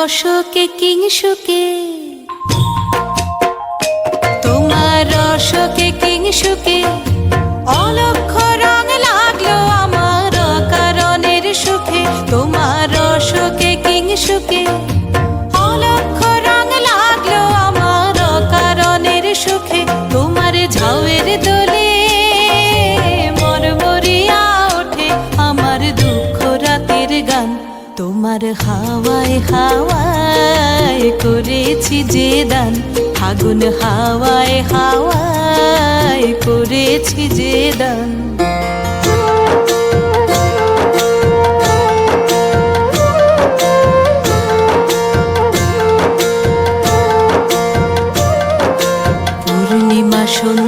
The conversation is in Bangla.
রসকে কিংসুকে তোমার রসকে কিংসুকে অলক্ষ তোমার হাওয়ায় হাওয়ায় করেছি যে দান। ফাগুন হাওয়ায় হাওয়ায় করেছি যে দান। পূর্ণিমা সন্ধ্যায়